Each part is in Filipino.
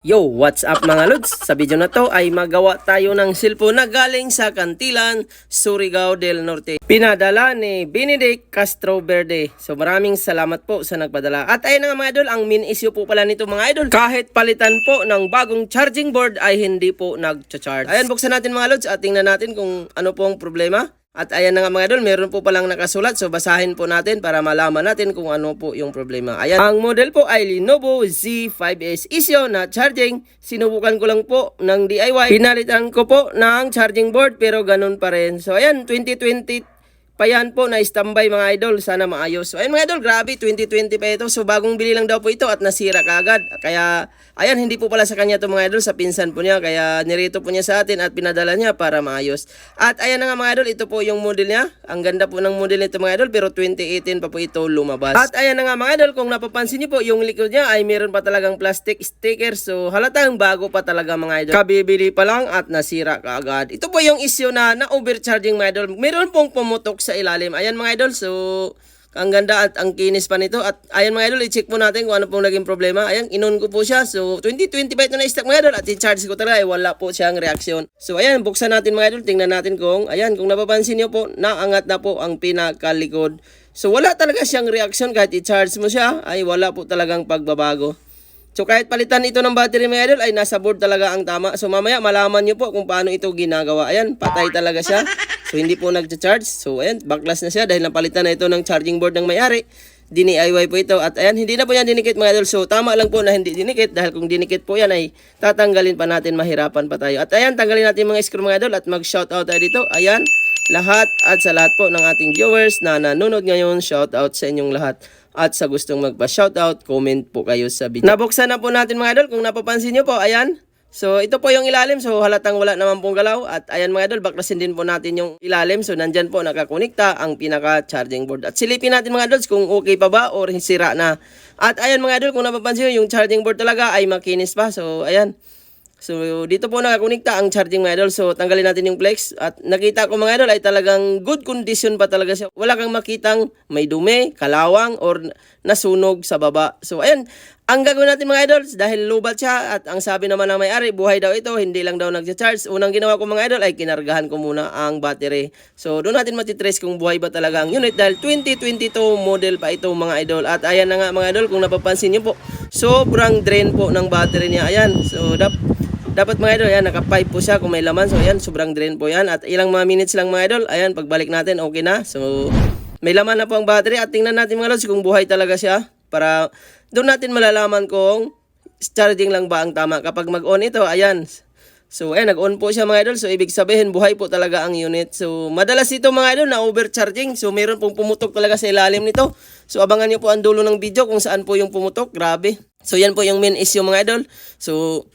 Yo, what's up mga lods? Sa video na to ay magawa tayo ng cellphone na galing sa Kantilan, Surigao del Norte. Pinadala ni Benedict Castro Verde. So maraming salamat po sa nagpadala. At ayun nga mga idol, ang main issue po pala nito mga idol. Kahit palitan po ng bagong charging board ay hindi po nag-charge. Ayan, buksan natin mga lods at tingnan natin kung ano po ang problema. At ayan na nga mga idol, meron po palang nakasulat. So basahin po natin para malaman natin kung ano po yung problema. Ayan, ang model po ay Lenovo Z5S Isio na charging. Sinubukan ko lang po ng DIY. Pinalitan ko po ng charging board pero ganun pa rin. So ayan, 2020 pa yan po na standby mga idol. Sana maayos. Ayun mga idol, grabe, 2020 pa ito. So bagong bili lang daw po ito at nasira kaagad. Kaya ayan, hindi po pala sa kanya to mga idol, sa pinsan po niya. Kaya nirito po niya sa atin at pinadala niya para maayos. At ayan na nga mga idol, ito po yung model niya. Ang ganda po ng model nito mga idol, pero 2018 pa po ito lumabas. At ayan na nga mga idol, kung napapansin niyo po, yung likod niya ay meron pa talagang plastic sticker. So halatang bago pa talaga mga idol. Kabibili pa lang at nasira kaagad. Ito po yung issue na na-overcharging mga idol. Meron pong pumutok sa ilalim. Ayan mga idol, so ang ganda at ang kinis pa nito. At ayan mga idol, i-check po natin kung ano pong naging problema. Ayan, inon ko po siya. So 2025 na na-stock mga idol at i-charge ko talaga ay wala po siyang reaksyon. So ayan, buksan natin mga idol. Tingnan natin kung, ayan, kung napapansin niyo po, naangat na po ang pinakalikod. So wala talaga siyang reaksyon kahit i-charge mo siya ay wala po talagang pagbabago. So kahit palitan ito ng battery mga idol ay nasa board talaga ang tama. So mamaya malaman nyo po kung paano ito ginagawa. Ayan, patay talaga siya. So hindi po nag-charge. So ayan, backlash na siya dahil napalitan na ito ng charging board ng may-ari. DIY po ito. At ayan, hindi na po yan dinikit mga idol. So tama lang po na hindi dinikit dahil kung dinikit po yan ay tatanggalin pa natin, mahirapan pa tayo. At ayan, tanggalin natin mga screw mga idol at mag-shoutout tayo dito. Ayan, lahat at sa lahat po ng ating viewers na nanonood ngayon, shoutout sa inyong lahat. At sa gustong magpa-shoutout, comment po kayo sa video. Nabuksan na po natin mga idol. Kung napapansin nyo po, ayan. So, ito po yung ilalim. So, halatang wala naman pong galaw. At ayan mga idol, baklasin din po natin yung ilalim. So, nandyan po nakakonekta ang pinaka-charging board. At silipin natin mga idols kung okay pa ba or sira na. At ayan mga idol, kung napapansin yung charging board talaga ay makinis pa. So, ayan. So, dito po nakakonekta ang charging mga idol. So, tanggalin natin yung flex. At nakita ko mga idol ay talagang good condition pa talaga siya. Wala kang makitang may dumi, kalawang, or nasunog sa baba. So, ayan. Ang gagawin natin mga idol, dahil lubat siya at ang sabi naman ng may-ari, buhay daw ito, hindi lang daw nag-charge. Unang ginawa ko mga idol ay kinargahan ko muna ang battery. So, doon natin matitrace kung buhay ba talaga ang unit dahil 2022 model pa ito mga idol. At ayan na nga mga idol, kung napapansin niyo po, sobrang drain po ng battery niya. Ayan, so dap dapat mga idol, ayan, naka-pipe po siya kung may laman. So, ayan, sobrang drain po yan. At ilang mga minutes lang mga idol, ayan, pagbalik natin, okay na. So, may laman na po ang battery. At tingnan natin mga lods kung buhay talaga siya. Para doon natin malalaman kung charging lang ba ang tama. Kapag mag-on ito, ayan. So, ayan, nag-on po siya mga idol. So, ibig sabihin, buhay po talaga ang unit. So, madalas ito mga idol na overcharging. So, meron pong pumutok talaga sa ilalim nito. So, abangan niyo po ang dulo ng video kung saan po yung pumutok. Grabe. So, yan po yung main issue mga idol. So,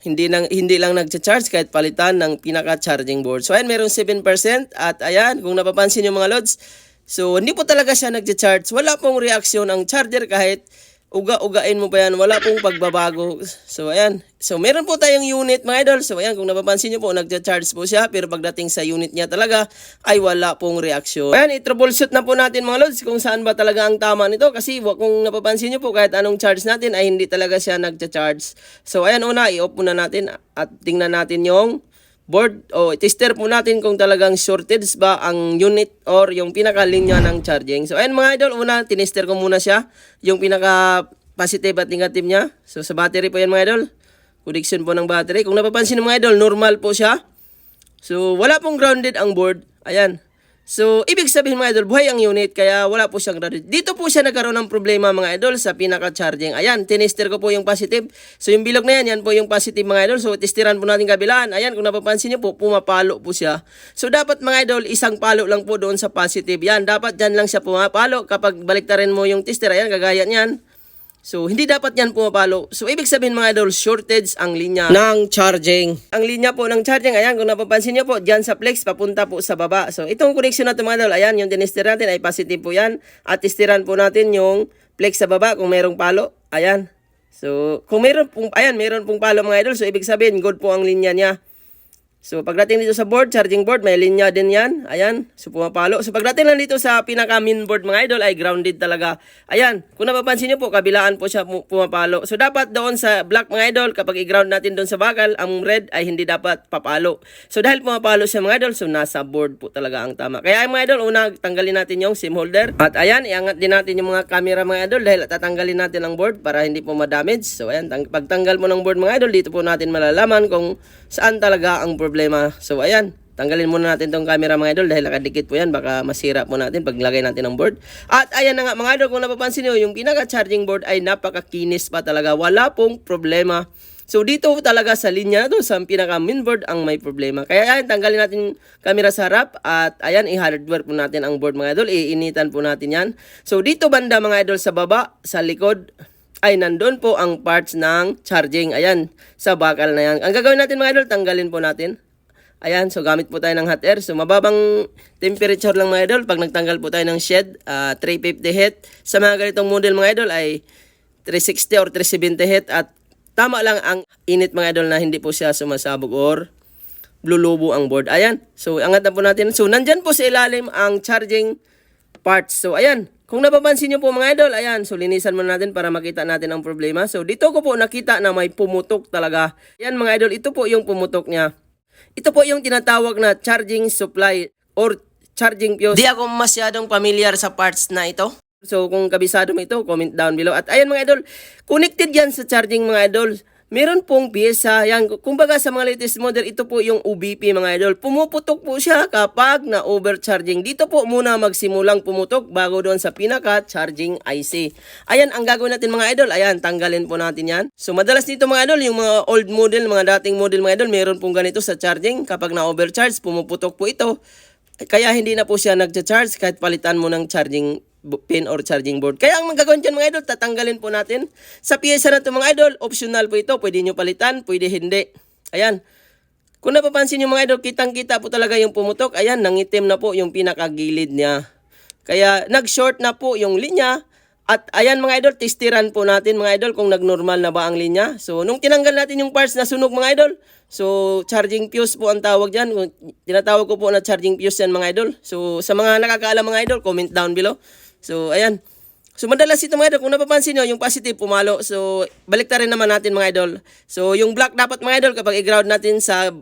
hindi nang hindi lang nagcha-charge kahit palitan ng pinaka-charging board. So ayan, meron 7% at ayan, kung napapansin niyo mga lods, so hindi po talaga siya nagcha-charge. Wala pong reaksyon ang charger kahit uga-ugain mo pa yan, wala pong pagbabago. So ayan, so meron po tayong unit mga idol. So ayan, kung napapansin niyo po, nagcha-charge po siya pero pagdating sa unit niya talaga ay wala pong reaksyon. Ayan, i-troubleshoot na po natin mga lods kung saan ba talaga ang tama nito kasi kung napapansin niyo po kahit anong charge natin ay hindi talaga siya nagcha-charge. So ayan, una, i-off muna natin at tingnan natin yung board o tester po natin kung talagang shortage ba ang unit or yung pinakalinya ng charging. So ayan mga idol, una tinester ko muna siya, yung pinaka positive at negative niya. So sa battery po yan mga idol, connection po ng battery. Kung napapansin ng mga idol, normal po siya. So wala pong grounded ang board. Ayan. So, ibig sabihin mga idol, buhay ang unit, kaya wala po siyang grounded. Dito po siya nagkaroon ng problema mga idol sa pinaka-charging. Ayan, tinester ko po yung positive. So, yung bilog na yan, yan po yung positive mga idol. So, testiran po natin kabilaan. Ayan, kung napapansin niyo po, pumapalo po siya. So, dapat mga idol, isang palo lang po doon sa positive. Yan, dapat dyan lang siya pumapalo. Kapag baliktarin mo yung tester, ayan, kagaya niyan. So, hindi dapat yan pumapalo. So, ibig sabihin mga idol, shortage ang linya ng charging. Ang linya po ng charging, ayan, kung napapansin nyo po, dyan sa flex, papunta po sa baba. So, itong connection na ito mga idol, ayan, yung tinester natin ay positive po yan. At testiran po natin yung flex sa baba kung mayroong palo. Ayan. So, kung mayroon pong, ayan, mayroon pong palo mga idol, so ibig sabihin, good po ang linya niya. So pagdating dito sa board, charging board, may linya din yan. Ayan, so pumapalo. So pagdating lang dito sa pinaka main board mga idol ay grounded talaga. Ayan, kung napapansin nyo po, kabilaan po siya pu- pumapalo. So dapat doon sa black mga idol, kapag i-ground natin doon sa bakal, ang red ay hindi dapat papalo. So dahil pumapalo siya mga idol, so nasa board po talaga ang tama. Kaya mga idol, una tanggalin natin yung SIM holder. At ayan, iangat din natin yung mga camera mga idol dahil tatanggalin natin ang board para hindi po ma-damage. So ayan, tang- pagtanggal mo ng board mga idol, dito po natin malalaman kung saan talaga ang problema. So ayan, tanggalin muna natin tong camera mga idol dahil nakadikit po yan. Baka masira po natin paglagay natin ng board. At ayan na nga mga idol, kung napapansin nyo, yung pinaka-charging board ay napakakinis pa talaga. Wala pong problema. So dito talaga sa linya na to, sa pinaka main board ang may problema. Kaya ayan, tanggalin natin yung camera sa harap at ayan, i-hardware po natin ang board mga idol. Iinitan po natin yan. So dito banda mga idol sa baba, sa likod, ay nandun po ang parts ng charging. Ayan, sa bakal na yan. Ang gagawin natin mga idol, tanggalin po natin. Ayan, so gamit po tayo ng hot air. So mababang temperature lang mga idol. Pag nagtanggal po tayo ng shed, ah, 350 heat. Sa mga ganitong model mga idol ay 360 or 370 heat. At tama lang ang init mga idol na hindi po siya sumasabog or lulubo ang board. Ayan, so angat na po natin. So nandyan po sa ilalim ang charging parts. So ayan, kung napapansin nyo po mga idol, ayan, so linisan muna natin para makita natin ang problema. So dito ko po nakita na may pumutok talaga. Ayan mga idol, ito po yung pumutok niya. Ito po yung tinatawag na charging supply or charging fuse. Di ako masyadong familiar sa parts na ito. So kung kabisado mo ito, comment down below. At ayan mga idol, connected yan sa charging mga idol. Meron pong pyesa, yan, kumbaga sa mga latest model, ito po yung UBP mga idol. Pumuputok po siya kapag na overcharging. Dito po muna magsimulang pumutok bago doon sa pinaka charging IC. Ayan, ang gagawin natin mga idol, ayan, tanggalin po natin yan. So madalas dito mga idol, yung mga old model, mga dating model mga idol, meron pong ganito sa charging. Kapag na overcharge, pumuputok po ito. Kaya hindi na po siya nagcha-charge kahit palitan mo ng charging pin or charging board. Kaya ang magagawin dyan mga idol, tatanggalin po natin. Sa pyesa na ito mga idol, optional po ito. Pwede nyo palitan, pwede hindi. Ayan. Kung napapansin nyo mga idol, kitang-kita po talaga yung pumutok. Ayan, nangitim na po yung pinakagilid niya. Kaya nag-short na po yung linya. At ayan mga idol, testiran po natin mga idol kung nag-normal na ba ang linya. So nung tinanggal natin yung parts na sunog mga idol, so charging fuse po ang tawag dyan. Tinatawag ko po na charging fuse yan mga idol. So sa mga nakakaalam mga idol, comment down below. So ayan. So madalas ito mga idol, kung napapansin nyo, yung positive pumalo. So balik rin naman natin mga idol. So yung black dapat mga idol, kapag i-ground natin sa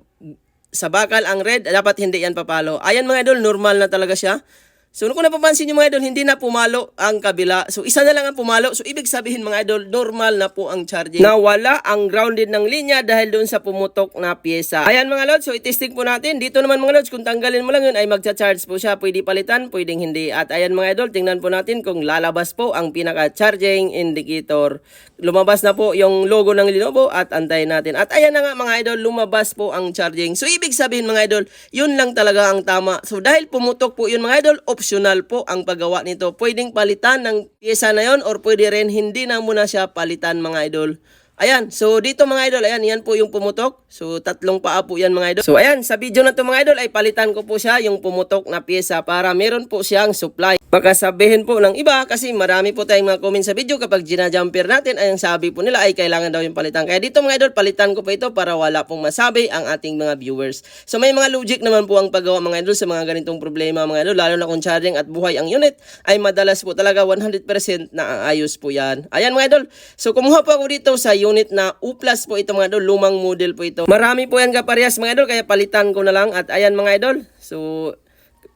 sa bakal ang red, dapat hindi yan papalo. Ayan mga idol, normal na talaga siya. So kung napapansin nyo mga idol, hindi na pumalo ang kabila. So isa na lang ang pumalo. So ibig sabihin mga idol, normal na po ang charging. Nawala ang grounded ng linya dahil doon sa pumutok na pyesa. Ayan mga lods, so itesting po natin. Dito naman mga lods, kung tanggalin mo lang yun ay magcha-charge po siya. Pwede palitan, pwedeng hindi. At ayan mga idol, tingnan po natin kung lalabas po ang pinaka-charging indicator. Lumabas na po yung logo ng Lenovo at antayin natin. At ayan na nga mga idol, lumabas po ang charging. So ibig sabihin mga idol, yun lang talaga ang tama. So dahil pumutok po yun mga idol, optional po ang paggawa nito. Pwedeng palitan ng pyesa na yon or pwede rin hindi na muna siya palitan mga idol. Ayan, so dito mga idol, ayan, yan po yung pumutok. So tatlong paa po yan mga idol. So ayan, sa video na to mga idol ay palitan ko po siya yung pumutok na pyesa para meron po siyang supply. Baka sabihin po ng iba kasi marami po tayong mga comment sa video kapag ginajumper natin ay ang sabi po nila ay kailangan daw yung palitan. Kaya dito mga idol, palitan ko po ito para wala pong masabi ang ating mga viewers. So may mga logic naman po ang paggawa mga idol sa mga ganitong problema mga idol, lalo na kung charging at buhay ang unit ay madalas po talaga 100% na ayos po yan. Ayan mga idol, so kumuha po ako dito sa unit na U po ito mga idol, lumang model po ito. Marami po yan kaparehas mga idol, kaya palitan ko na lang at ayan mga idol, so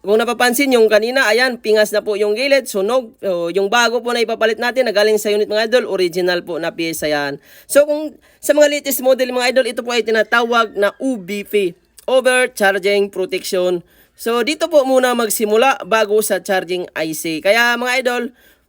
kung napapansin yung kanina, ayan, pingas na po yung gilid, sunog. So, yung bago po na ipapalit natin, na galing sa unit mga idol, original po na pyesa yan. So, kung sa mga latest model mga idol, ito po ay tinatawag na UBP, Overcharging Protection. So, dito po muna magsimula bago sa charging IC. Kaya mga idol,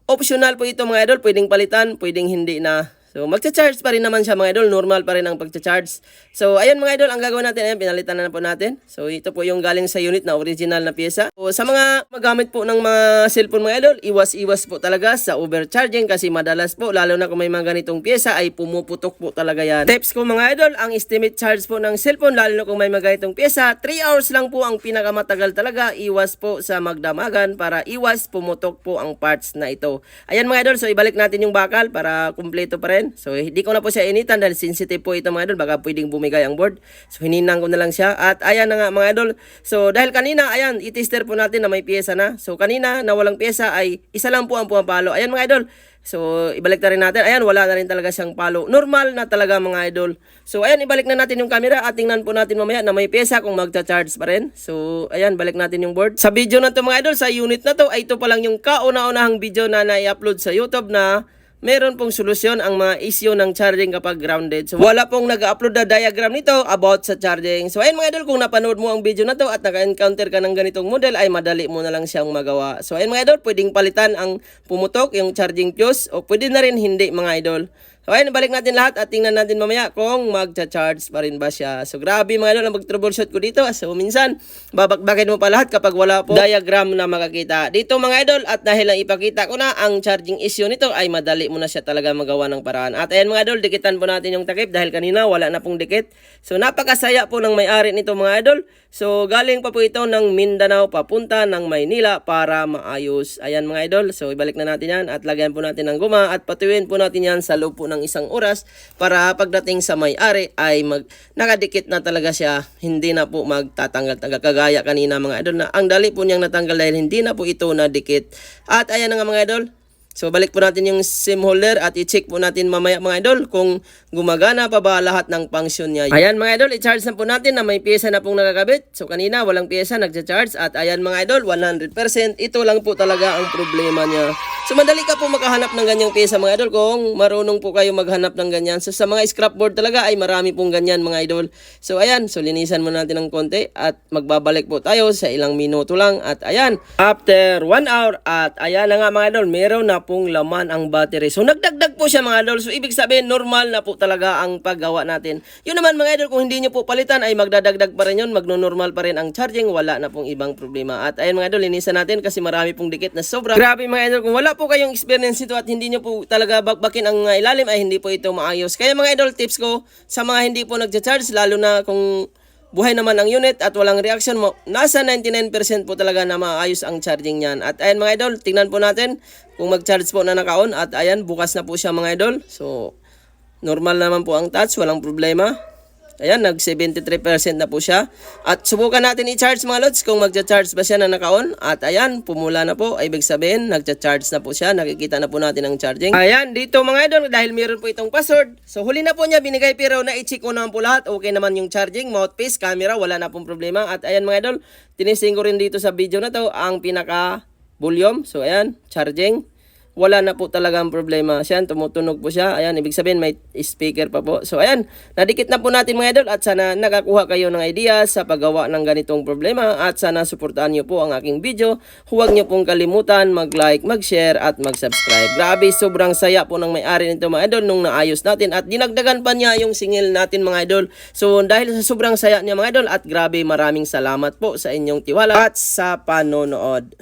optional po ito mga idol, pwedeng palitan, pwedeng hindi na. So, magcha-charge pa rin naman siya mga idol. Normal pa rin ang pagcha-charge. So, ayun mga idol, ang gagawin natin, ayan, pinalitan na, na po natin. So, ito po yung galing sa unit na original na pyesa. So, sa mga magamit po ng mga cellphone mga idol, iwas-iwas po talaga sa overcharging kasi madalas po, lalo na kung may mga ganitong pyesa, ay pumuputok po talaga yan. Tips ko mga idol, ang estimate charge po ng cellphone, lalo na kung may mga ganitong pyesa, 3 hours lang po ang pinakamatagal talaga. Iwas po sa magdamagan para iwas pumutok po ang parts na ito. Ayan mga idol, so ibalik natin yung bakal para kumpleto pa rin. Rin. So hindi ko na po siya initan dahil sensitive po ito mga idol. Baka pwedeng bumigay ang board. So hininang ko na lang siya. At ayan na nga mga idol. So dahil kanina, ayan, itester po natin na may pyesa na. So kanina na walang pyesa ay isa lang po ang pumapalo. Ayan mga idol. So, ibalik na rin natin. Ayan, wala na rin talaga siyang palo. Normal na talaga mga idol. So, ayan, ibalik na natin yung camera at tingnan po natin mamaya na may pyesa kung magcha-charge pa rin. So, ayan, balik natin yung board. Sa video na to mga idol, sa unit na to, ay ito pa lang yung kauna-unahang video na na-upload sa YouTube na meron pong solusyon ang mga issue ng charging kapag grounded. So, wala pong nag-upload na diagram nito about sa charging. So, ayun mga idol, kung napanood mo ang video na to at naka-encounter ka ng ganitong model, ay madali mo na lang siyang magawa. So, ayun mga idol, pwedeng palitan ang pumutok, yung charging fuse, o pwede na rin hindi mga idol. So, ayun, balik natin lahat at tingnan natin mamaya kung magcha-charge pa rin ba siya. So, grabe mga idol, mag-troubleshoot ko dito. So, minsan, babakbakin mo pa lahat kapag wala po diagram na makakita. Dito mga idol, at dahil lang ipakita ko na ang charging issue nito, ay madali mo na siya talaga magawa ng paraan. At ayan mga idol, dikitan po natin yung takip dahil kanina wala na pong dikit. So, napakasaya po ng may-ari nito mga idol. So, galing pa po ito ng Mindanao papunta ng Maynila para maayos. Ayan mga idol. So, ibalik na natin yan at lagyan po natin ng guma at patuwin po natin yan sa loob ng isang oras para pagdating sa may-ari ay mag nakadikit na talaga siya. Hindi na po magtatanggal taga kagaya kanina mga idol na ang dali po niyang natanggal dahil hindi na po ito nadikit. At ayan nga mga idol. So balik po natin yung SIM holder at i-check po natin mamaya mga idol kung gumagana pa ba lahat ng function niya. Ayan mga idol, i-charge na po natin na may pyesa na pong nakakabit. So kanina walang pyesa, nagcha-charge at ayan mga idol, 100%. Ito lang po talaga ang problema niya. So madali ka po makahanap ng ganyang pyesa mga idol kung marunong po kayo maghanap ng ganyan. So sa mga scrapboard talaga ay marami pong ganyan mga idol. So ayan, so linisan mo natin ng konti at magbabalik po tayo sa ilang minuto lang. At ayan, after 1 hour at ayan na nga mga idol, meron na pong laman ang battery. So nagdagdag po siya mga idol. So ibig sabihin normal na po talaga ang paggawa natin. Yun naman mga idol, kung hindi nyo po palitan ay magdadagdag pa rin yun, magno-normal pa rin ang charging, wala na pong ibang problema. At ayan mga idol, linisan natin kasi marami pong dikit na sobra. Grabe mga idol, kung wala po kayong experience nito at hindi nyo po talaga bakbakin ang ilalim ay hindi po ito maayos. Kaya mga idol, tips ko sa mga hindi po nagcha-charge, lalo na kung buhay naman ang unit at walang reaction mo, nasa 99% po talaga na maayos ang charging niyan. At ayan mga idol, tingnan po natin kung mag-charge po na naka-on at ayan, bukas na po siya mga idol. So, normal naman po ang touch, walang problema. Ayan, nag 73% na po siya. At subukan natin i-charge mga lods kung magcha-charge ba siya na naka-on. At ayan, pumula na po. Ibig sabihin, nagcha-charge na po siya. Nakikita na po natin ang charging. Ayan, dito mga idol, dahil meron po itong password. So, huli na po niya binigay pero na-check ko naman po lahat. Okay naman yung charging, mouthpiece, camera, wala na pong problema. At ayan mga idol, tinising ko rin dito sa video na to ang pinaka volume. So, ayan, charging wala na po talaga ang problema. Siya, tumutunog po siya. Ayan, ibig sabihin may speaker pa po. So, ayan, nadikit na po natin mga idol at sana nakakuha kayo ng idea sa paggawa ng ganitong problema at sana suportahan niyo po ang aking video. Huwag niyo pong kalimutan mag-like, mag-share at mag-subscribe. Grabe, sobrang saya po ng may-ari nito mga idol nung naayos natin at dinagdagan pa niya yung singil natin mga idol. So, dahil sa sobrang saya niya mga idol at grabe maraming salamat po sa inyong tiwala at sa panonood.